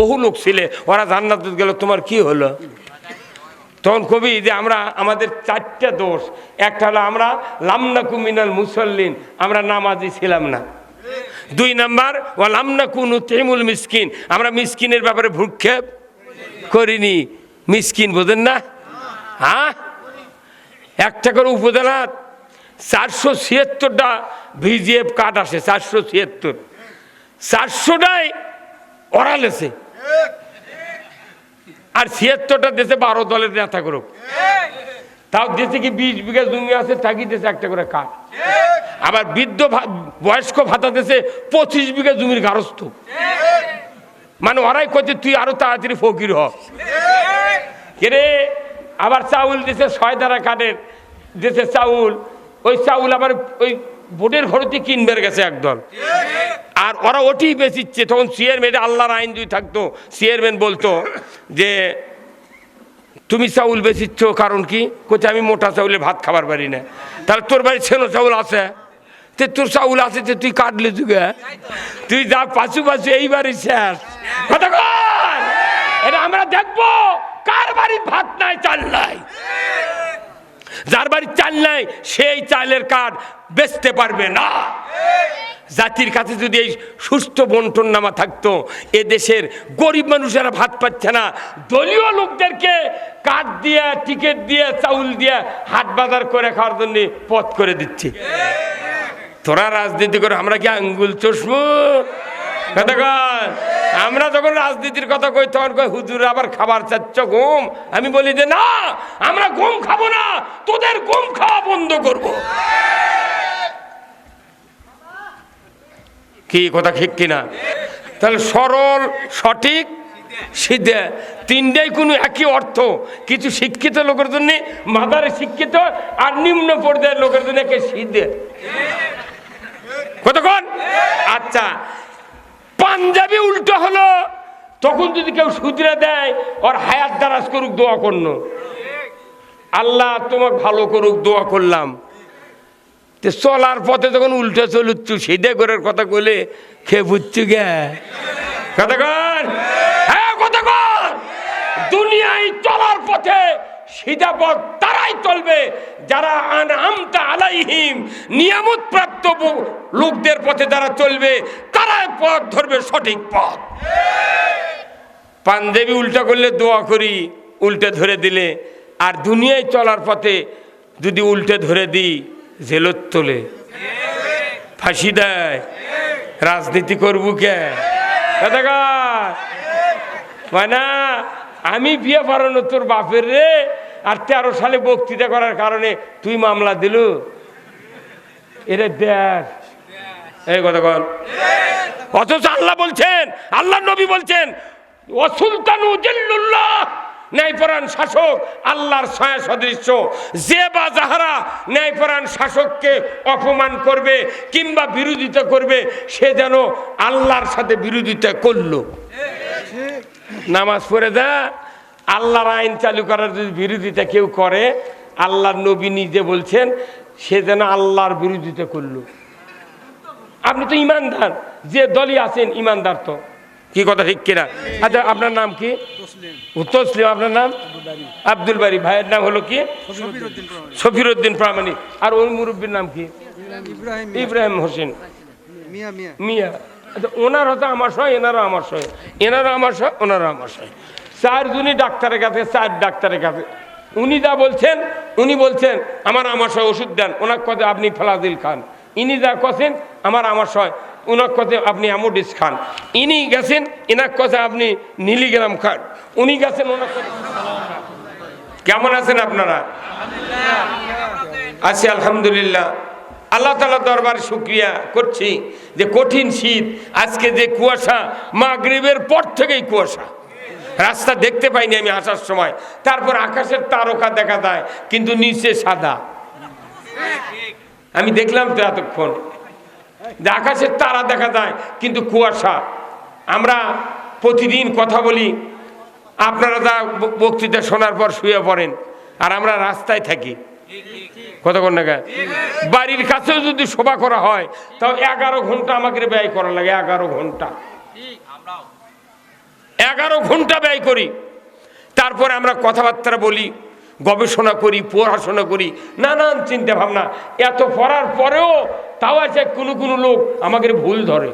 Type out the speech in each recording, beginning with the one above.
বহু লোক ছিলে, ওরা জান্নাত গেল, তোমার কি হলো? তখন কবি যে আমরা, আমাদের চারটা দোষ। একটা হলো আমরা লামনাকু মিনাল মুসল্লিন, আমরা নামাজি ছিলাম না। দুই নাম্বার ও লামনাকু নুতেমুল মিসকিন, আমরা মিসকিনের ব্যাপারে ভ্রুক্ষেপ করিনি। মিসকিন বোঝেন না? হ্যাঁ? একটা করে উপজেলা চারশো ছিয়াত্তরটা ভিজিএফ কার্ড আসে, চারশো ছিয়াত্তর। চারশোটাই ওরাল আছে আর ছিয়াত্তরটা দেশে বারো দলের নেতা গ্রুপ তাও দেশে কি বিশ বিঘা জমি আছে থাকি দেশে একটা করে কাঠ আবার বৃদ্ধ বয়স্ক ভাতা দেশে পঁচিশ বিঘা জমির গারস্থ। মানে ওরাই করছে তুই আরও তাড়াতাড়ি ফকির হ। আবার চাউল দিছে ছয় দ্বারা কাঠের দেশে চাউল। ওই চাউল আবার ওই বোটের ঘরতে কিনবে গেছে একদল। আর ওরা ওটি বেচিচ্ছে। তখন চেয়ারম্যান আল্লাহর আইন যদি থাকতো চেয়ারম্যান বলতো যে, তুমি চাউল বেচিচ্ছ, কারণ কি? কোথায় আমি মোটা চাউলে ভাত খাবার পারি না। তাহলে তোর বাড়ি ছেনো চাউল আছে? তে তোর চাউল আছে যে তুই কাটলে যুগে? তুই যা পাশু পাশু এইবারই শেষ। কথা এটা আমরা দেখব। কার বাড়ির ভাত নাই, চাল নাই? যার বাড়ির চাল নাই, সেই চালের কাঠ বেচতে পারবে না। জাতির কাছে যদি এই সুস্থ বন্টন নামা থাকতো, এ দেশের গরিব মানুষেরা ভাত পাচ্ছে না, দলীয় লোকদেরকে কার্ড দিয়ে, টিকিট দিয়ে, চাউল দিয়ে হাট বাজার করে খাওয়ার জন্য পথ করে দিচ্ছে। তোরা রাজনীতি করে, আমরা কি আঙ্গুল কর আমরা যখন রাজনীতির কথা কই, তখন কই, হুজুর আবার খাবার চাচ্ছ গম আমি বলি যে না, আমরা গম খাব না, তোদের গম খাওয়া বন্ধ করব। কি কথা ঠিক কিনা? তাহলে সরল, সঠিক, সিদ্ধে। তিনটাই কোনো একই অর্থ। কিছু শিক্ষিত লোকের জন্য মাদারে শিক্ষিত আর নিম্ন পর্যায়ের লোকের জন্য একে সিদ্ধে। কতক্ষণ আচ্ছা। পাঞ্জাবি উল্টো হলো, তখন যদি কেউ সুদরে দেয়, ওর হায়াত দারাজ করুক, দোয়া করল। আল্লাহ তোমাকে ভালো করুক, দোয়া করলাম। তে চলার পথে যখন উল্টে চলুচ্ছু সেদে করার কথা কইলে খেয়ে বুঝছু গে। কথা কর। হ্যাঁ দুনিয়ায় চলার পথে সিধা পথ তারাই চলবে, যারা নিয়ামত লোকদের পথে যারা চলবে, তারাই পথ ধরবে সঠিক পথ। পাঞ্জাবি উল্টা করলে দোয়া করি, উল্টে ধরে দিলে। আর দুনিয়ায় চলার পথে যদি উল্টে ধরে দিই জেলত তোলে। ফাঁসি দেয়। রাজনীতি করব কে? মানে আমি বিয়ে পারানো তোর বাপের রে, আর তেরো সালে বক্তৃতা করার কারণে তুই মামলা দিলু। এরে দেখ এই কথা কল অথচ আল্লাহ বলছেন, আল্লাহ নবী বলছেন, ও সুলতানু জিল্লুল্লাহ ন্যায়পরাণ শাসক, আল্লাহর ছায়া সদৃশ্য যে বা যাহারা ন্যায়পরাণ শাসককে অপমান করবে কিংবা বিরোধিতা করবে, সে যেন আল্লাহর সাথে বিরোধিতা করল। নামাজ পড়ে দা আল্লাহর আইন চালু করার যদি বিরোধিতা কেউ করে, আল্লাহর নবী নিজে বলছেন, সে যেন আল্লাহর বিরোধিতা করল। আপনি তো ইমানদার, যে দলই আছেন, ইমানদার তো। কি কথা ঠিক কিনা? আচ্ছা আপনার নাম কি? তসলিম। আপনার নাম? আব্দুল বাড়ি ভাইয়ের নাম হলো কি? সফির উদ্দিন প্রামাণিক। আর ওই মুরব্বীর নাম কি? ইব্রাহিম হোসেন। মিয়া। আচ্ছা ওনার হয়তো আমার সহ এনারও আমার সহ এনারও আমার সহ ওনারও আমার সহ চারজনই ডাক্তারের কাছে, চার ডাক্তারের কাছে। উনি যা বলছেন, উনি বলছেন, আমার আমার সহ ওষুধ দেন। ওনার কথা আপনি ফেলাদিল খান। ইনি যা কছেন, আমার আমার সহ উনার কথা আপনি অ্যামোডিস খান। ইনি গেছেন এনার কথা আপনি নীলিগ্রাম খান। উনি গেছেন ওনার কথা কেমন আছেন আপনারা? আছি, আলহামদুলিল্লাহ। আল্লাহ তালা দরবার শুক্রিয়া করছি যে কঠিন শীত, আজকে যে কুয়াশা, মাগরিবের পর থেকেই কুয়াশা। রাস্তা দেখতে পাইনি আমি আসার সময়। তারপর আকাশের তারকা দেখা যায়, কিন্তু নিচে সাদা। আমি দেখলাম তো এতক্ষণ। যে আকাশের তারা দেখা যায়, কিন্তু কুয়াশা। আমরা প্রতিদিন কথা বলি, আপনারা যা বক্তৃতা শোনার পর শুয়ে পড়েন, আর আমরা রাস্তায় থাকি। কতক্ষণ নাগা বাড়ির কাছেও যদি শোভা করা হয়, তাও এগারো ঘণ্টা আমাকে ব্যয় করা লাগে, এগারো ঘণ্টা। এগারো ঘণ্টা ব্যয় করি। তারপরে আমরা কথাবার্তা বলি গবেষণা করি, পড়াশোনা করি, নানান চিন্তা ভাবনা এত পড়ার পরেও তাও আছে কোনো কোনো লোক আমাকে ভুল ধরে।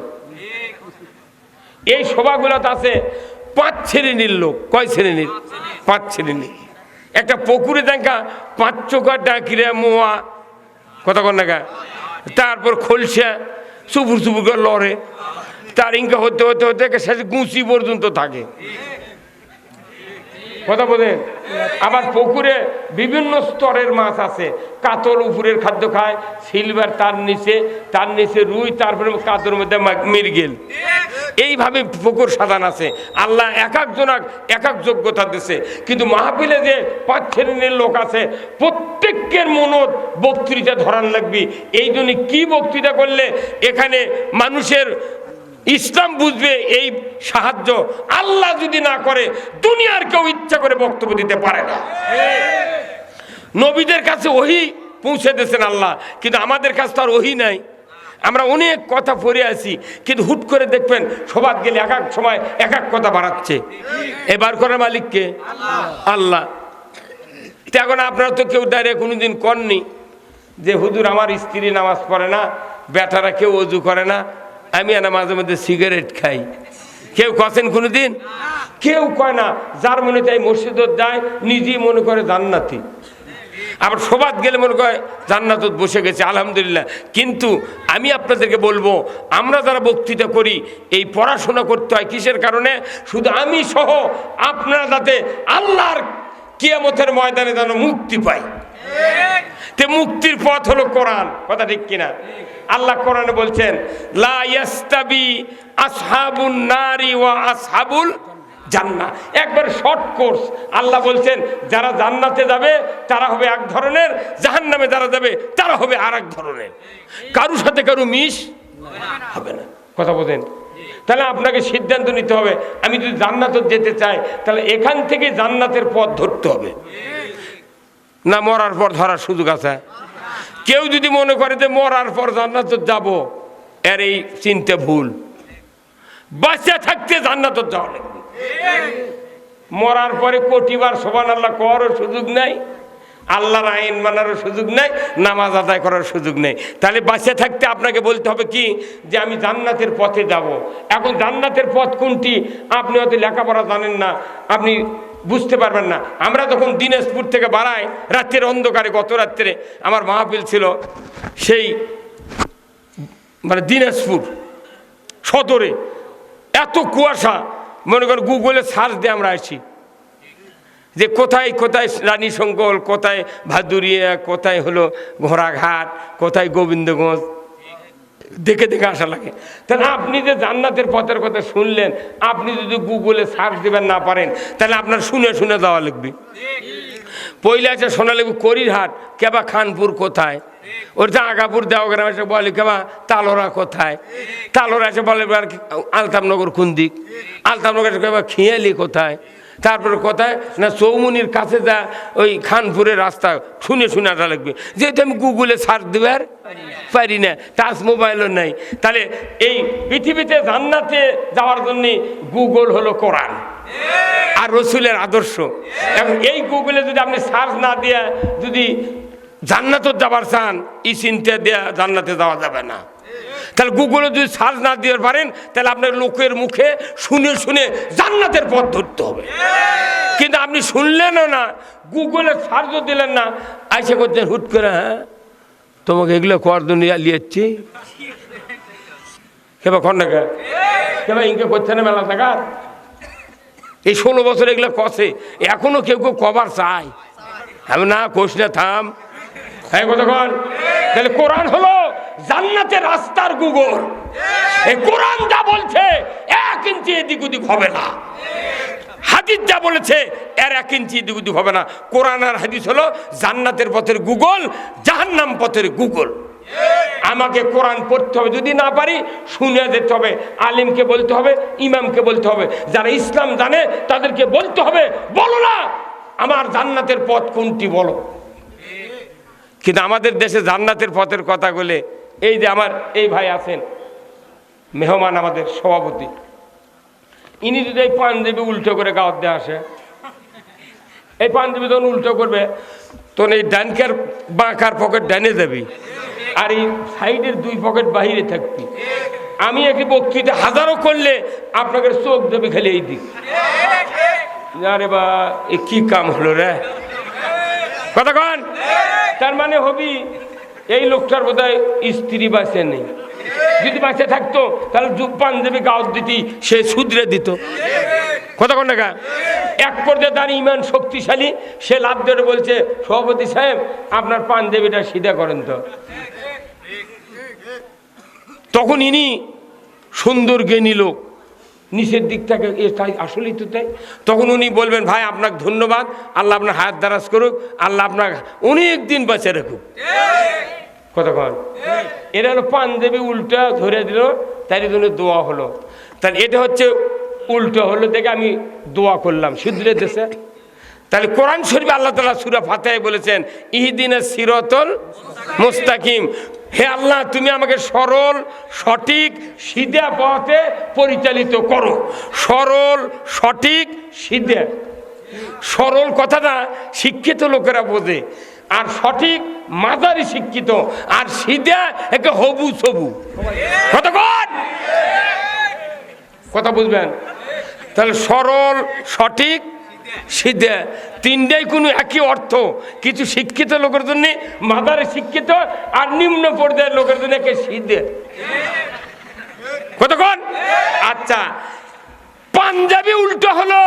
এই সভাগুলোতে আছে পাঁচ শ্রেণির লোক। কয় শ্রেণির? পাঁচ শ্রেণির একটা পুকুরে দেখা, পাঁচ চোখা ডাকিরে মোয়া। কথা কন না তারপর খোলসা চুপুর চুপুর করে লড়ে। তার ইনকা হতে হতে হতে শেষে গুঁচি পর্যন্ত থাকে। কথা বলেন আবার পুকুরে বিভিন্ন স্তরের মাছ আছে। কাতল উপরের খাদ্য খায়, সিলভার তার নিচে তার নিচে রুই, তারপরে কাতর মধ্যে মা- মৃগেল। এইভাবে পুকুর সাজান আছে। আল্লাহ এক একজনাক এক এক যোগ্যতা দিছে। কিন্তু মাহফিলে যে পাঁচ শ্রেণির লোক আছে, প্রত্যেকের মনত বক্তৃতা ধরান লাগবি। এই জন্য কি বক্তৃতা করলে এখানে মানুষের ইসলাম বুঝবে এই সাহায্য আল্লাহ যদি না করে, দুনিয়ার কেউ ইচ্ছা করে বক্তব্য দিতে পারে না। নবীদের কাছে ওহি পৌঁছে দিয়েছেন আল্লাহ, কিন্তু আমাদের কাছে তো আর ওহি নাই। আমরা অনেক কথা পড়ে আছি, কিন্তু হুট করে দেখবেন সবার গেলে এক এক সময় এক এক কথা বাড়াচ্ছে। এবার করার মালিককে আল্লাহ। এখন আপনারা তো কেউ দাঁড়িয়ে কোনোদিন করনি যে হুজুর আমার স্ত্রী নামাজ পড়ে না, বেটারা কেউ অজু করে না আমি না মাঝে মধ্যে সিগারেট খাই। কেউ কছেন কোনোদিন? কেউ কয় না যার মনে চাই মসজিদত যায় নিজেই মনে করে জান্নাতি। আবার সবাদ গেলে মনে করে জান্নাতত বসে গেছে, আলহামদুলিল্লাহ। কিন্তু আমি আপনাদেরকে বলব, আমরা যারা বক্তৃতা করি, এই পড়াশোনা করতে হয় কিসের কারণে? শুধু আমি সহ আপনারা যাতে আল্লাহর কিয়ামতের ময়দানে যেন মুক্তি পাই তে মুক্তির পথ হলো কোরআন। কথা ঠিক কিনা? আল্লাহ কোরআনে বলছেন, লা ইয়াস্তাবি আসহাবুন নারি ওয়া আসহাবুল জান্না একবার শর্ট কোর্স আল্লাহ বলছেন, যারা জান্নাতে যাবে, তারা হবে এক ধরনের, জাহান্নামে যারা যাবে, তারা হবে আর এক ধরনের। কারুর সাথে কারু মিশ হবে না। কথা বলেন। তাহলে আপনাকে সিদ্ধান্ত নিতে হবে, আমি যদি জান্নাত যেতে চাই, তাহলে এখান থেকে জান্নাতের পথ ধরতে হবে। না মরার পর ধরার সুযোগ আছে। কেউ যদি মনে করে যে মরার পর জান্নাত যাব, এর এই চিন্তা ভুল। বাচ্চা থাকতে জান্নাত যাওয়া লাগবে। মরার পরে কোটিবার সোবান আল্লাহ করারও সুযোগ নাই, আল্লাহর আইন মানারও সুযোগ নেই, নামাজ আদায় করার সুযোগ নেই। তাহলে বাঁচে থাকতে আপনাকে বলতে হবে কি? যে আমি জান্নাতের পথে যাব। এখন জান্নাতের পথ কোনটি? আপনি হয়তো লেখাপড়া জানেন না। আপনি বুঝতে পারবেন না। আমরা যখন দিনাজপুর থেকে বাড়াই রাত্রের অন্ধকারে, গত রাত্রে আমার মাহফিল ছিল সেই মানে দিনাজপুর সদরে। এত কুয়াশা, মনে করেন গুগলে সার্চ দিয়ে আমরা আসি যে কোথায় কোথায় রানী শঙ্কল কোথায় ভাদুরিয়া, কোথায় হলো ঘোড়াঘাট, কোথায় গোবিন্দগঞ্জ দেখে দেখে আসা লাগে। তাহলে আপনি যে জান্নাতের পথের কথা শুনলেন, আপনি যদি গুগলে সার্চ দেবেন না পারেন, তাহলে আপনার শুনে শুনে যাওয়া লাগবে। পয়লা আছে সোনালেবু করিরহাট, কেবা খানপুর কোথায়? ওর যে আগাপুর দেওগ্রাম এসে বলে, কেবা তালোরা কোথায়? তালোরা এসে বলে এবার আলতামনগর কোন দিক? আলতামনগর এসে কেবা খিয়ালি কোথায়? তারপরে কোথায়, না, চৌমুনির কাছে যা ওই খানপুরের রাস্তা, শুনে শুনে লাগবে। যেহেতু আমি গুগলে সার্চ দেবে আর পারি না টাচ মোবাইলও নাই। তাহলে এই পৃথিবীতে জান্নাতে যাওয়ার জন্য গুগল হলো কোরআন আর রসুলের আদর্শ। এখন এই গুগলে যদি আপনি সার্চ না দিয়ে যদি জান্নাত যাবার চান, এই চিন্তা দেওয়া জান্নাতে যাওয়া যাবে না। তাহলে গুগলে যদি সার্চ না দিতে পারেন তাহলে আপনার লোকের মুখে শুনে শুনে জান্নাতের পথ ধরতে হবে। কিন্তু আপনি শুনলেনও না গুগলে সার্চও দিলেন না আইসে করছেন হুট করে হ্যাঁ? তোমাকে এগুলো কর দুনিয়া লিয়েছি কেবা খন্ডাকা কেবা ইনকে করছে না মেলা টাকা এই ষোলো বছর এগুলো কষে এখনও কেউ কেউ কবার চায়। আমি না কোষ না থাম। হ্যাঁ কতক্ষণ তাহলে কোরআন হলো। জান্নাতের রাস্তার গুগল। এই কোরআন যা বলছে, এক ইঞ্চি এদিক ওদিক হবে না। হাদিস যা বলেছে, এর এক ইঞ্চি এদিক ওদিক হবে না। কোরআন আর হাদিস হলো জান্নাতের পথের গুগল, জাহান্নাম পথের গুগল। আমাকে কোরআন পড়তে হবে, যদি না পারি, শুনে যেতে হবে। আলিমকে বলতে হবে, ইমামকে বলতে হবে। যারা ইসলাম জানে, তাদেরকে বলতে হবে, বলো না, আমার জান্নাতের পথ কোনটি বলো। কিন্তু আমাদের দেশে জান্নাতের পথের কথা বলে এই যে আমার এই ভাই আছেন, মেহমান আমাদের সভাপতি। ইনি যদি এই পাঞ্জাবি উল্টো করে গাওয়াত দিয়ে আসে, এই পাঞ্জাবি তখন উল্টো করবে, তখন এই ডানকার বাঁকার পকেট ডানে যাবি, আর এই সাইডের দুই পকেট বাহিরে থাকবি। আমি একটি বক্তৃতা হাজারো করলে আপনাকে চোখ দেবে খালি এই দিক। আরে বা, এ কি কাম হলো রে? কথা কন? তার মানে হবি এই লোকটার বোধ হয় স্ত্রী বাঁচে নেই। যদি বাঁচে থাকতো, তাহলে পাঞ্জাবি গাওয়াত দিতি, সে শুধরে দিত। কন না এক পর্যায়ে তার ইমান শক্তিশালী, সে লাভ ধরে বলছে, সভাপতি সাহেব, আপনার পাঞ্জাবিটা সিধা করেন তো। তখন ইনি সুন্দর জ্ঞানী লোক, নিচের দিক থেকে তাই আসলেই তো তাই। তখন উনি বলবেন, ভাই, আপনাকে ধন্যবাদ, আল্লাহ আপনার হাত দারাজ করুক, আল্লাহ আপনার অনেক দিন বাঁচে রাখুক। কতক্ষণ এটা হলো পাঞ্জাবি উল্টা ধরে দিল, তাই জন্য দোয়া হলো। তাহলে এটা হচ্ছে উল্টো হলো, দেখে আমি দোয়া করলাম, শুধরে দেশে তাহলে কোরআন শরীফ আল্লাহ তালা সুরা ফাতে বলেছেন, ইহিদিনে সিরতল মুস্তাকিম। হে আল্লাহ, তুমি আমাকে সরল, সঠিক, সিধা পথে পরিচালিত করো। সরল, সঠিক, সিধা। সরল কথাটা শিক্ষিত লোকেরা বোঝে। আর সঠিক মাদারি শিক্ষিত, আর সিধা একে হবু সবু। কতক্ষণ কথা বুঝবেন? তাহলে সরল, সঠিক, সিধে, তিনটাই কোনো একই অর্থ। কিছু শিক্ষিত লোকের জন্য মাদারে শিক্ষিত আর নিম্ন পর্যায়ের লোকের জন্য একে সিধে। কতক্ষণ আচ্ছা পাঞ্জাবি উল্টো হলো,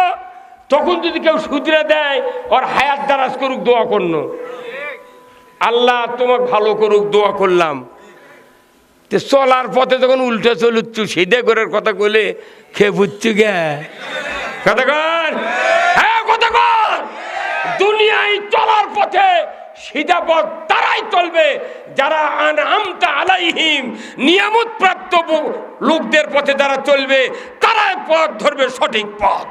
তখন যদি কেউ সুদরে দেয়, ওর হায়াত দারাজ করুক, দোয়া করল। আল্লাহ তোমাকে ভালো করুক, দোয়া করলাম। তে চলার পথে যখন উল্টে চলুচ্ছু, সিধে করার কথা বলে খেয়ে বুঝছু গে। কতক্ষণ হ্যাঁ কতক্ষণ দুনিয়ায় চলার পথে সিধা পথ তারাই চলবে। যারা আন আমতা আলাইহিম নিয়ামত প্রাপ্ত লোকদের পথে যারা চলবে, তারাই পথ ধরবে সঠিক পথ।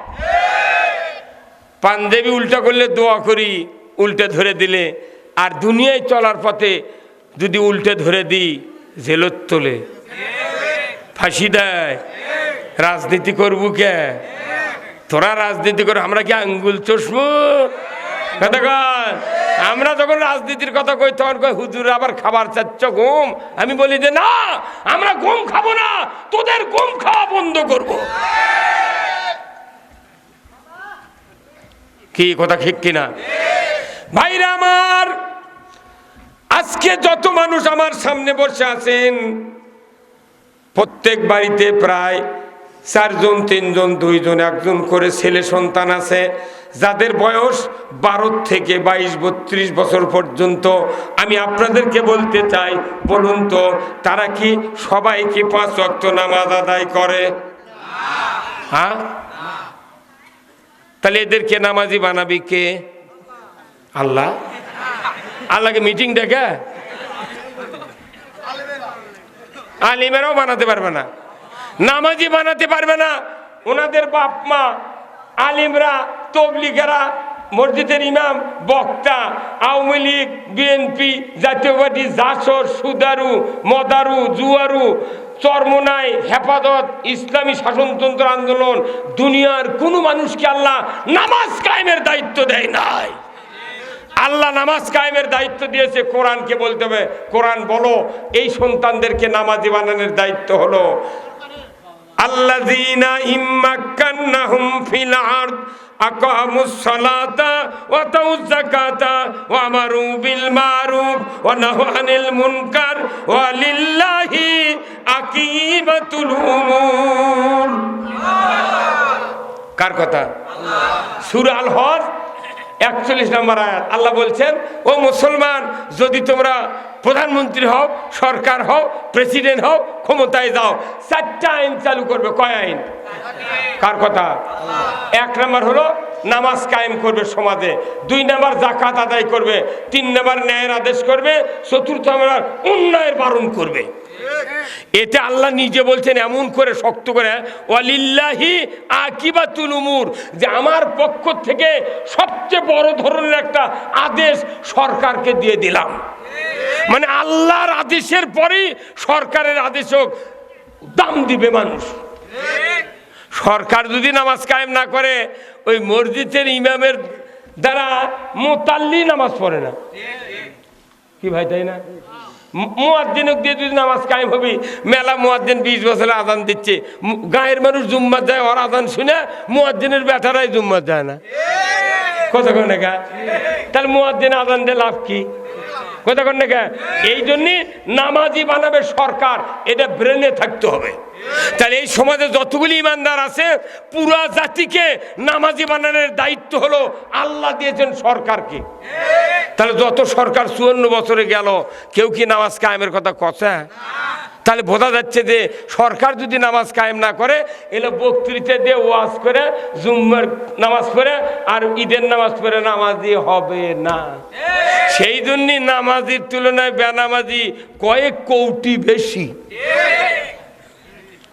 পাঞ্জাবি উল্টা করলে দোয়া করি, উল্টে ধরে দিলে। আর দুনিয়ায় চলার পথে যদি উল্টে ধরে দিই, জেলত তোলে। ফাঁসি দেয়। রাজনীতি করব কে? তোরা রাজনীতি করে, আমরা কি আঙ্গুল চষবো? আমরা যখন রাজনীতির কথা কই, তখন কই হুজুর আবার খাবার চাচ্ছ ঘুম? আমি বলি যে, না, আমরা ঘুম খাব না, তোদের ঘুম খাওয়া বন্ধ করব। কি, কথা ঠিক কিনা? ভাইরা আমার, আজকে যত মানুষ আমার সামনে বসে আছেন, প্রত্যেক বাড়িতে প্রায় চারজন, তিনজন, দুইজন, একজন করে ছেলে সন্তান আছে, যাদের বয়স বারো থেকে বাইশ, বত্রিশ বছর পর্যন্ত। আমি আপনাদেরকে বলতে চাই, বলুন তো, তারা কি সবাই কি পাঁচ ওয়াক্ত নামাজ আদায় করে? হ্যাঁ? তাহলে এদেরকে নামাজি বানাবি কে? আল্লাহ। আল্লাহকে মিটিং ডেকে আলিমেরাও বানাতে পারবে না। নামাজি বানাতে পারবে না। ওনাদের বাপ মা, আলিমরা, তবলিগেরা, মসজিদের ইমাম, বক্তা, আওয়ামী লীগ বিএনপি জাতীয় পার্টি জাসর সুদারু, মদারু, জুয়ারু, চরমোনাই, হেফাজত, ইসলামী শাসনতন্ত্র আন্দোলন, দুনিয়ার কোনো মানুষকে আল্লাহ নামাজ কায়েমের দায়িত্ব দেয় নাই। আল্লাহ নামাজ কায়েমের দায়িত্ব দিয়েছে, কোরআনকে বলতে হবে। কোরআন বলো, এই সন্তানদেরকে নামাজি বানানোর দায়িত্ব হলো। ওয়া মারুফ মুনকার ওয়া লিল্লাহি কার কথা? সূরা আল হজ একচল্লিশ নম্বর আয়াত। আল্লাহ বলছেন, ও মুসলমান, যদি তোমরা প্রধানমন্ত্রী হও, সরকার হও, প্রেসিডেন্ট হও, ক্ষমতায় যাও, চারটা আইন চালু করবে, কয় আইন? কার কথা? এক নম্বর হলো, নামাজ কায়েম করবে সমাজে, দুই নম্বর জাকাত আদায় করবে, তিন নম্বর ন্যায়ের আদেশ করবে, চতুর্থ নম্বর উন্নয়ের বারণ করবে। এটা আল্লাহ নিজে বলছেন এমন করে শক্ত করে, ওয়ালিল্লাহি আকিবাতুল উমুর, যে আমার পক্ষ থেকে সবচেয়ে বড় ধরনের একটা আদেশ সরকারকে দিয়ে দিলাম। মানে আল্লাহর আদেশের পরেই সরকারের আদেশ হোক, দাম দিবে মানুষ। সরকার যদি নামাজ কায়েম না করে, ওই মসজিদের ইমামের দ্বারা মোতাল্লি নামাজ পড়ে না। কি ভাই তাই না? মুয়াজ্জিনক দিয়ে যদি নামাজ কায়েম হবি মেলা মুয়াদ্দিন বিশ বছরে আজান দিচ্ছে। গায়ের মানুষ জুম্মাত যায় ওর আজান শুনে মুয়াদ্দিনের বেটারাই জুম্মাত যায় না। কথা না তাহলে মুয়াদ্দিন আজান দিয়ে লাভ কি? কথা কন না এই জন্যে নামাজি বানাবে সরকার, এটা ব্রেনে থাকতে হবে। তাহলে এই সমাজে যতগুলি ইমানদার আছে, পুরা জাতিকে নামাজি বানানোর দায়িত্ব হলো আল্লাহ দিয়েছেন সরকারকে। তাহলে যত সরকার চুয়ান্ন বছরে গেল, কেউ কি নামাজ কায়েমের কথা কষা তাহলে বোঝা যাচ্ছে যে সরকার যদি নামাজ কায়েম না করে এলো বক্তৃতা দিয়ে ওয়াজ করে জুম্মার নামাজ পড়ে আর ঈদের নামাজ পড়ে নামাজি হবে না। সেই জন্যই নামাজির তুলনায় বেনামাজি কয়েক কৌটি বেশি।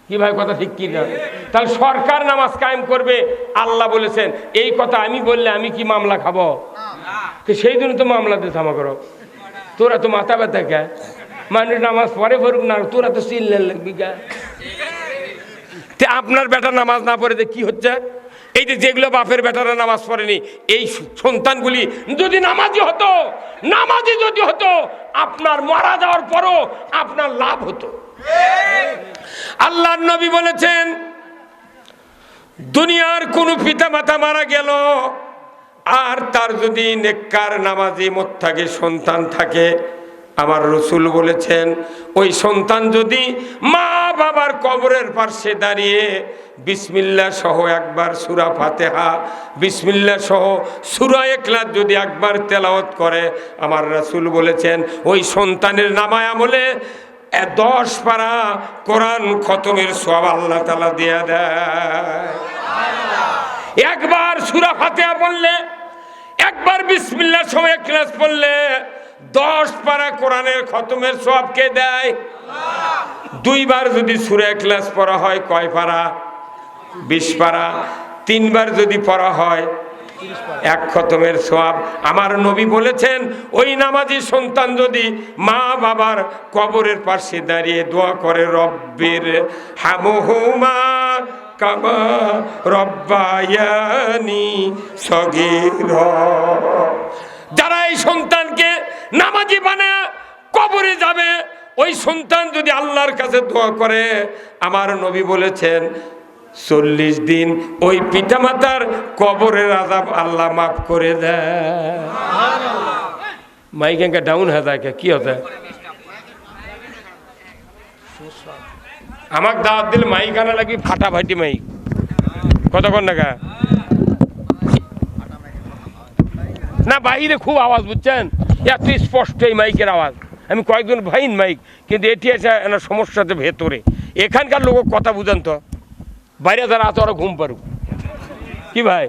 কি ভাই কথা ঠিক কি না? তাহলে সরকার নামাজ কায়েম করবে আল্লাহ বলেছেন এই কথা আমি বললে আমি কি মামলা খাব? তো সেই জন্য তো মামলা দিয়ে থামা করো। তোরা তো মাথা ব্যথা কে? মানুষ নামাজ পরে পড়ুক না, তোরা তো চিল্লে লাগবি কে তে আপনার বেটা নামাজ না পড়ে কি হচ্ছে? এই যে যেগুলো বাপের বেটারা নামাজ পড়েনি, এই সন্তানগুলি যদি নামাজি হতো, নামাজি যদি হতো, আপনার মারা যাওয়ার পরও আপনার লাভ হতো। আল্লাহ নবী বলেছেন, দুনিয়ার কোনো পিতা মাতা মারা গেল, আর তার যদি নেককার, নামাজি, মোত্তাকে সন্তান থাকে আমার রসুল বলেছেন, ওই সন্তান যদি মা বাবার কবরের পার্শ্বে দাঁড়িয়ে বিসমিল্লা সহ একবার সুরা ফাতেহা, বিসমিল্লা সহ সুরা একলাত যদি একবার তেলাওয়াত করে, আমার রাসূল বলেছেন, ওই সন্তানের নামায় আমলে দশ পারা কোরআন খতমের সব আল্লাহ তালা দিয়া দেয়। একবার সুরা ফাতেহা বললে একবার বিসমিল্লার সময় ক্লাস পড়লে দশ পারা কোরআনের খতমের সব কে দেয়? দুইবার যদি সুরে ক্লাস পড়া হয় কয় পারা? বিশ পারা। তিনবার যদি পড়া হয় এক খতমের সোয়াব আমার নবী বলেছেন, ওই নামাজি সন্তান যদি মা বাবার কবরের পাশে দাঁড়িয়ে দোয়া করে, রব্বির হামহুমা কামা রব্বায়ানি সগীর। যারা এই সন্তানকে নামাজি বানায় কবরে যাবে। ওই সন্তান যদি আল্লাহর কাছে দোয়া করে, আমার নবী বলেছেন, চল্লিশ দিন ওই পিতামাতার কবরের আজাব আল্লাহ মাফ করে দেয়। মাইক ডাউন হয়ে কে? হতে? আমাক দাওয়াত দিলে মাইক আনা লাগবে ফাটাফাটি মাইক। কতক্ষণ টাকা না, বাইরে খুব আওয়াজ, বুঝছেন? এত স্পষ্ট এই মাইকের আওয়াজ। আমি কয়েকজন ভাইন মাইক, কিন্তু এটি আছে একটা সমস্যাতে ভেতরে। এখানকার লোক কথা বুঝান তো। বাইরে যারা আছে ওরা ঘুম পারুক কি ভাই?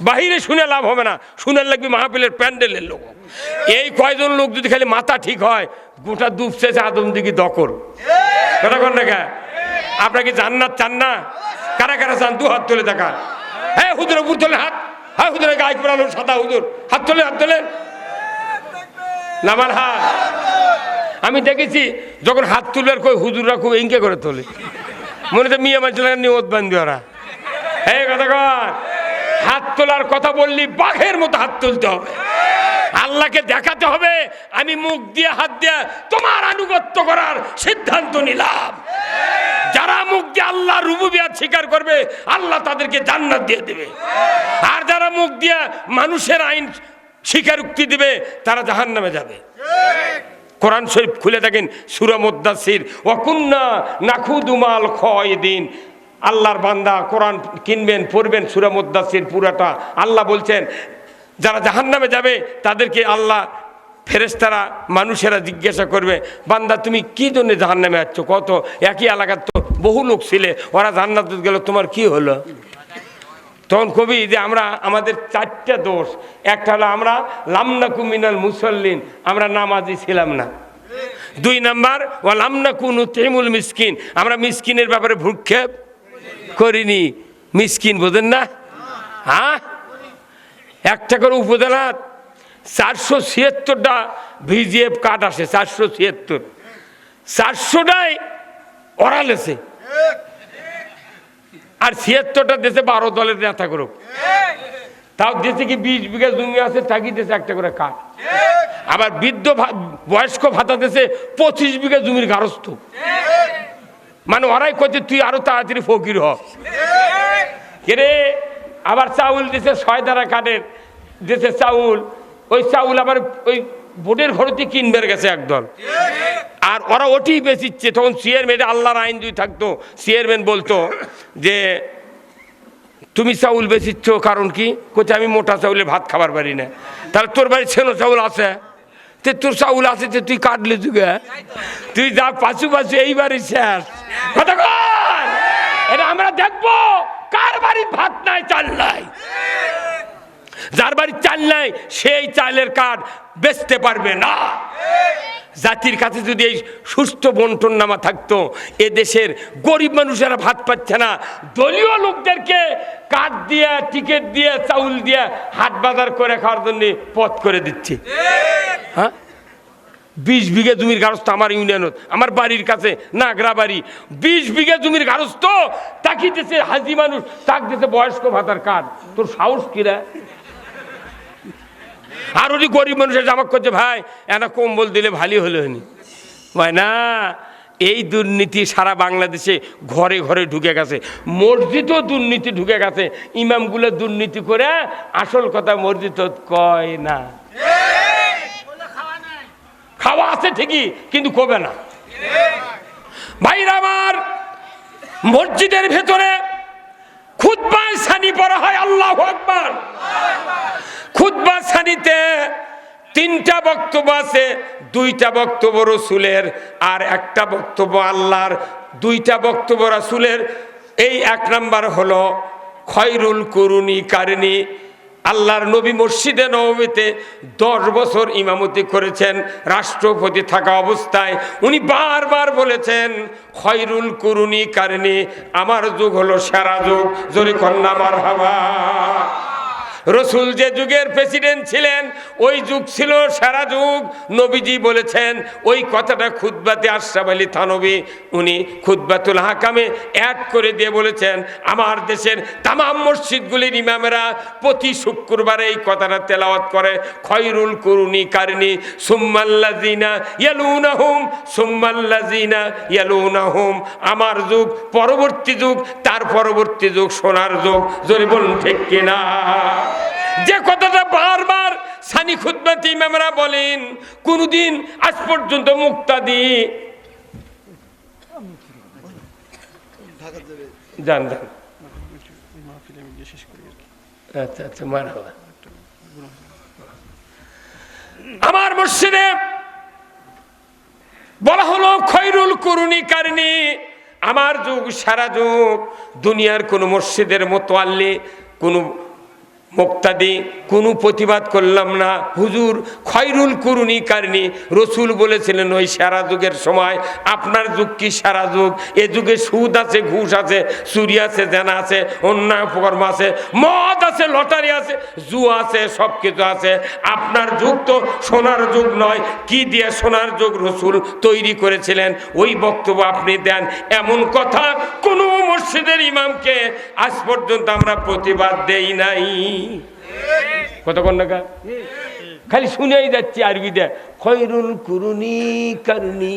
বাহিরে শুনে লাভ হবে না। শুনে লাগবে মাহফিলের প্যান্ডেলের লোক। এই কয়জন লোক যদি খালি মাথা ঠিক হয়, গোটা ডুবছে আদম দিকে দকর কথা কন না আপনার কি জান্নাত চান না? কারা কারা চান? দু হাত তুলে দেখা হ্যাঁ হুদুর উপর তোলে হাত। হ্যাঁ হুজুরে গায়ে পড়ালো সাদা হুদুর হাত তোলে হাত তোলে। নামার হাত আমি দেখেছি, যখন হাত তুলবার কই হুজুররা খুব ইঙ্কে করে তোলে। মনে হচ্ছে মিয়া মানুষ নিয়ত বান্ধি ওরা। হ্যাঁ কথা হাত তোলার কথা বললি, বাঘের মতো হাত তুলতে হবে। আল্লাহকে দেখাতে হবে, আমি মুখ দিয়ে, হাত দিয়ে তোমার আনুগত্য করার সিদ্ধান্ত নিলাম। যারা মুখ দিয়ে আল্লাহ রুবুবিয়াত স্বীকার করবে, আল্লাহ তাদেরকে জান্নাত দিয়ে দেবে। আর যারা মুখ দিয়ে মানুষের আইন স্বীকারোক্তি দিবে, তারা জাহান্নামে যাবে। কোরআন শরীফ খুলে দেখেন, সুরা মুদাসির ওয়াকুন্না নাখুদুমাল খয় দিন আল্লাহর বান্দা কোরআন কিনবেন, পড়বেন সুরা মুদাসির পুরাটা। আল্লাহ বলছেন যারা জাহান্নামে যাবে, তাদেরকে আল্লাহ ফেরেস্তারা মানুষেরা জিজ্ঞাসা করবে, বান্দা, তুমি কি জন্য জাহান্নামে যাচ্ছ কত? একই এলাকার তো বহু লোক ছিলে, ওরা জান্নাত গেল, তোমার কি হলো? তখন কবি যে আমরা, আমাদের চারটা দোষ। একটা হলো আমরা লামনাকু মিনাল মুসল্লিন, আমরা নামাজি ছিলাম না। দুই নাম্বার ও লামনাকু নুতিমুল মিসকিন, আমরা মিসকিনের ব্যাপারে ভ্রুক্ষেপ করিনি। মিসকিন বোঝেন না? হ্যাঁ? একটা করে উপজেলা চারশো ছিয়াত্তরটা ভিজিএফ কার্ড আসে চারশো ছিয়াত্তর। চারশোটাই ওরাল আছে আর ছিয়াত্তরটা দেশে বারো দলের নেতা করুক। তাও দেশে কি বিশ বিঘা জমি আছে তাকি দেশে একটা করে কাঠ আবার বৃদ্ধ বয়স্ক ভাতা দেশে পঁচিশ বিঘা জমির গারস্থ। মানে ওরাই করছে তুই আরও তাড়াতাড়ি ফকির হ। আবার চাউল দিছে ছয় দ্বারা কাঠের দেশে চাউল। ওই চাউল আবার ওই বোটের ঘরতে কিনবার গেছে একদল। আর ওরা ওটি বেচিচ্ছে। তখন চেয়ারম্যান আল্লাহর আইন যদি থাকতো চেয়ারম্যান বলতো যে, তুমি চাউল বেচিচ্ছ কারণ কি? কোথায় আমি মোটা চাউলে ভাত খাবার পারি না। তাহলে তোর বাড়ি ছেনো চাউল আছে? তে তোর চাউল আছে যে তুই কাটলে যুগে তুই যা পাশু পাশু এইবারই শেষ। কথা এটা আমরা দেখব। বাড়ির ভাত নাই চাল নাই। যার বাড়ির চাল নাই সেই চালের কাঠ বেচতে পারবে না। জাতির কাছে যদি এই সুস্থ বন্টন নামা থাকতো এ দেশের গরিব মানুষেরা ভাত পাচ্ছে না। দলীয় লোকদেরকে কাঠ দিয়ে টিকিট দিয়ে চাউল দিয়ে হাট বাজার করে খাওয়ার জন্য পথ করে দিচ্ছে। হ্যাঁ? বিশ বিঘে জমির গারস্থ আমার ইউনিয়নত, আমার বাড়ির কাছে, নাগরা বাড়ি। বিশ বিঘে জমির গারস্থ তাকি দেশে হাজি মানুষ তাক দেশে বয়স্ক ভাতার কাঠ তোর সাহস কিরা আর ওই গরিব মানুষের জামা করছে ভাই একটা কম্বল দিলে ভালো হলো হনি ভাই না, এই দুর্নীতি সারা বাংলাদেশে ঘরে ঘরে ঢুকে গেছে। মসজিদও দুর্নীতি ঢুকে গেছে। ইমামগুলো দুর্নীতি করে আসল কথা মসজিদ কয় না। খাওয়া আছে ঠিকই, কিন্তু কবে না? ভাইরা আমার, মসজিদের ভেতরে খুদ্বায় সানি পড়া হয়, আল্লাহ আকবার। খুদ্া সানিতে তিনটা বক্তব্য আছে, দুইটা বক্তব্য রসুলের আর একটা বক্তব্য আল্লাহর। দুইটা বক্তব্য রাসুলের, এই এক নাম্বার হলো, খয়রুল করুনি কারণী আল্লাহর নবী মসজিদে নবমীতে দশ বছর ইমামতি করেছেন, রাষ্ট্রপতি থাকা অবস্থায়। উনি বারবার বলেছেন, খয়রুল কুরুনি কারণে আমার যুগ হলো সেরা যুগ। জরি কন্যা মার হাবা রসুল যে যুগের প্রেসিডেন্ট ছিলেন, ওই যুগ ছিল সারা যুগ নবীজি বলেছেন, ওই কথাটা খুদ্বাতে আশরাফ আলী থানবী, উনি খুদ্বাতুল হাকামে অ্যাড করে দিয়ে বলেছেন, আমার দেশের তামাম মসজিদগুলির ইমামেরা প্রতি শুক্রবারে এই কথাটা তেলাওয়াত করে, খয়রুল করুনি কারণী সুম্মাল্লাজিনা ইয়ালুনাহুম সুম্মাল্লাজিনা ইয়ালুনাহুম। আমার যুগ, পরবর্তী যুগ, তার পরবর্তী যুগ, সোনার যুগ বলুন ঠিক কিনা? যে কথাটা বারবার সানি খুদ্বাতি ইমামরা বলেন, কোনদিন আজ পর্যন্ত মুক্তাদি কি আচ্ছা আচ্ছা মার আমার মসজিদে বলা হলো, খৈরুল করুনি কারণী আমার যুগ, সারা যুগ দুনিয়ার কোনো মসজিদের মতো আল্লি কোনো মুক্তাদি, কোনো প্রতিবাদ করলাম না। হুজুর, খয়রুল করুনি কারণী রসুল বলেছিলেন, ওই সারা যুগের সময় আপনার যুগ কি সারা যুগ? এ যুগে সুদ আছে, ঘুষ আছে, চুরি আছে, জেনা আছে, অন্যায় অপকর্ম আছে, মদ আছে, লটারি আছে, জু আছে, সব কিছু আছে। আপনার যুগ তো সোনার যুগ নয়। কি দিয়ে সোনার যুগ রসুল তৈরি করেছিলেন? ওই বক্তব্য আপনি দেন। এমন কথা কোনো মসজিদের ইমামকে আজ পর্যন্ত আমরা প্রতিবাদ দেই নাই। কতক্ষণ টাকা খালি শুনেই যাচ্ছি আরবিতে খয়রুল কুরুনি কারুনি।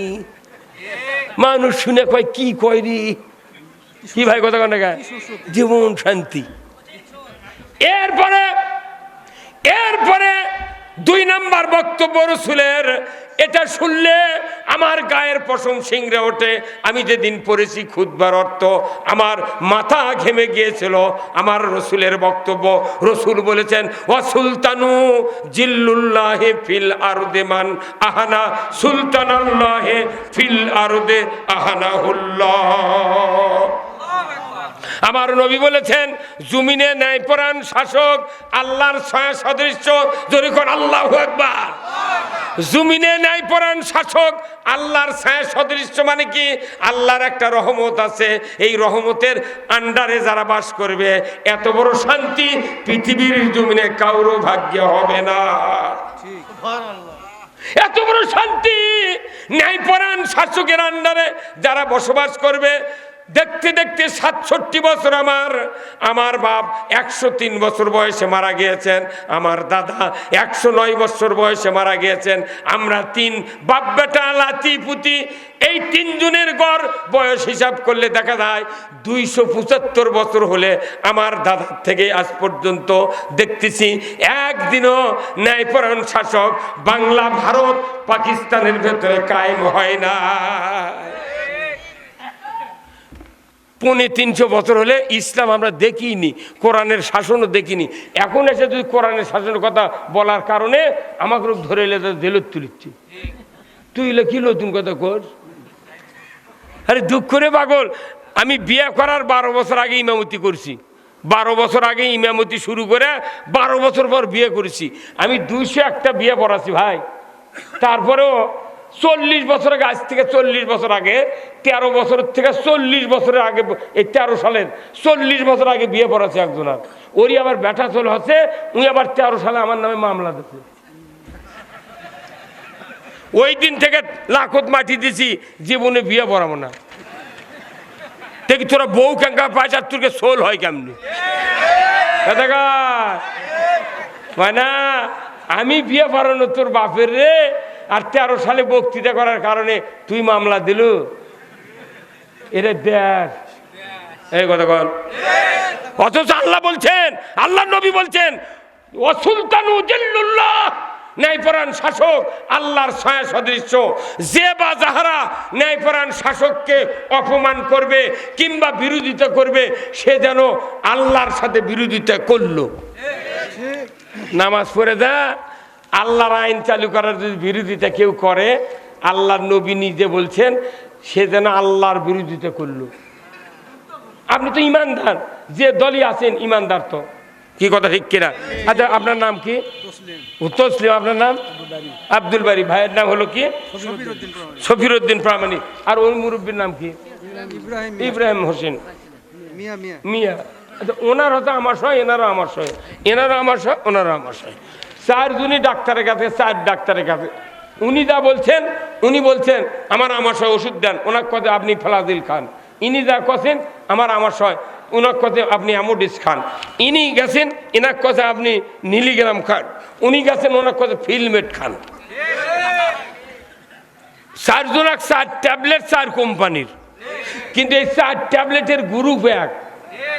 মানুষ শুনে কয়, কি কয়রি কি ভাই কতক্ষণ টাকা জীবন শান্তি। এরপরে এরপরে দুই নাম্বার বক্তব্য রসুলের, এটা শুনলে আমার গায়ের পশম সিংড়ে ওঠে। আমি যেদিন পড়েছি খুদবার অর্থ, আমার মাথা ঘেমে গিয়েছিল। আমার রসুলের বক্তব্য, রসুল বলেছেন ও সুলতানু জিল্লুল্লাহে ফিল আরদে মান আহানা সুলতান আল্লাহে ফিল আরদে আহানা আমার নবী বলেছেন, জুমিনে ন্যায় পরাণ শাসক আল্লাহর ছায়া সদৃশ্য যখন আল্লাহ একবার জমিনে ন্যায় পরাণ শাসক আল্লাহর ছায়া সদৃশ্য মানে কি? আল্লাহর একটা রহমত আছে, এই রহমতের আন্ডারে যারা বাস করবে, এত বড় শান্তি পৃথিবীর জমিনে কারও ভাগ্য হবে না। এত বড় শান্তি ন্যায়পরাণ শাসকের আন্ডারে যারা বসবাস করবে দেখতে দেখতে সাতষট্টি বছর আমার। আমার বাপ একশো তিন বছর বয়সে মারা গিয়েছেন। আমার দাদা একশো নয় বছর বয়সে মারা গিয়েছেন। আমরা তিন বাপ, বেটা, লাতি, পুতি, এই তিনজনের গড় বয়স হিসাব করলে দেখা যায় দুইশো পঁচাত্তর বছর হলে আমার দাদার থেকে আজ পর্যন্ত দেখতেছি একদিনও ন্যায়পরায়ণ শাসক বাংলা, ভারত, পাকিস্তানের ভেতরে কায়েম হয় না পৌনে তিনশো বছর হলে ইসলাম আমরা দেখিনি, কোরআনের শাসনও দেখিনি। এখন এসে যদি কোরআনের শাসনের কথা বলার কারণে আমাকে ধরে এলে জেলত তুলিচ্ছি। তুই এলে কি নতুন কথা কর আরে দুঃখ রে পাগল, আমি বিয়ে করার বারো বছর আগে ইমামতি করছি। বারো বছর আগে ইমামতি শুরু করে বারো বছর পর বিয়ে করেছি। আমি দুইশো একটা বিয়ে পড়াছি ভাই। তারপরেও চল্লিশ বছর আগে, আজ থেকে চল্লিশ বছর আগে, তেরো বছর থেকে চল্লিশ বছরের আগে, এই তেরো সালের চল্লিশ বছর আগে বিয়ে পড়াছে একজনের। ওরই আবার ব্যাটা চল হচ্ছে উনি আবার তেরো সালে আমার নামে মামলা দিচ্ছে ওই দিন থেকে লাখত মাটি দিছি, জীবনে বিয়ে পড়াবো না। দেখি তোরা বউ কেঙ্কা পাঁচ আর তোরকে সোল হয় কেমনি? দেখা মানে আমি বিয়ে পড়ানো তোর বাপের রে আর তেরো সালে বক্তৃতা করার কারণে তুই মামলা দিল? এরে দেখ এই কথা কল অথচ আল্লাহ বলছেন আল্লাহ নবী বলছেন ও সুলতানু জিল্লুল্লাহ। ন্যায়পরায়ণ শাসক আল্লাহর ছায়া সদৃশ্য। যে বা যাহারা ন্যায়পরায়ণ শাসককে অপমান করবে কিংবা বিরোধিতা করবে সে যেন আল্লাহর সাথে বিরোধিতা করল। নামাজ পড়ে দা আল্লাহর আইন চালু করার যদি বিরোধিতা কেউ করে আল্লাহর নবী নিজে বলছেন সে যেন আল্লাহর বিরোধিতা করল। আপনি তো ইমানদার যে দলই আছেন ইমানদার তো। কি কথা ঠিক কিনা? আচ্ছা আপনার নাম কি? তসলিম। আপনার নাম? আব্দুল বাড়ি ভাইয়ের নাম হলো কি? সফির উদ্দিন প্রামাণিক। আর ওই মুরব্বীর নাম কি? ইব্রাহিম হোসেন। মিয়া মিয়া। আচ্ছা ওনার হয়তো আমার সহ এনারও আমার সহ এনারও আমার সহ ওনারও আমার সহ চারজনই ডাক্তারের কাছে, চার ডাক্তারের কাছে। উনি যা বলছেন, উনি বলছেন, আমার সহ ওষুধ দেন। ওনার কথা আপনি ফেলাদিল খান। ইনি যা কছেন, আমার সহ ওনার কথা আপনি অ্যামোডিস খান। ইনি গেছেন এনার কথা আপনি নীলিগ্রাম খান। উনি গেছেন, ওনার কথা ফিলমেট খান। চারজনাক চার ট্যাবলেট, চার কোম্পানির। কিন্তু এই চার ট্যাবলেটের গ্রুপ এক।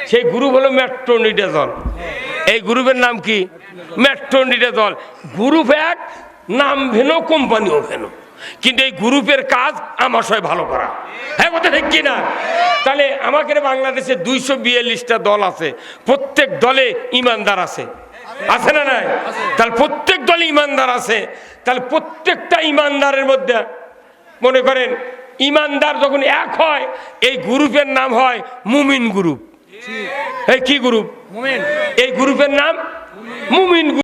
সেই গ্রুপ হলো মেট্রোনিডাজল। এই গ্রুপের নাম কি? মেট্রোনিডাজল গ্রুপ এক নাম ভেনো কোম্পানিও ভেনো। কিন্তু এই গ্রুপের কাজ আমার সবাই ভালো করা। হ্যাঁ কথা ঠিক কিনা তাহলে আমাকে বাংলাদেশে দুইশো বিয়াল্লিশটা দল আছে। প্রত্যেক দলে ইমানদার আছে। আছে না নাই? তাহলে প্রত্যেক দলে ইমানদার আছে। তাহলে প্রত্যেকটা ইমানদারের মধ্যে মনে করেন ইমানদার যখন এক হয় এই গ্রুপের নাম হয় মুমিন গ্রুপ এই কি গ্রুপ এই গ্রুপের নাম মুমিন গ্রুপ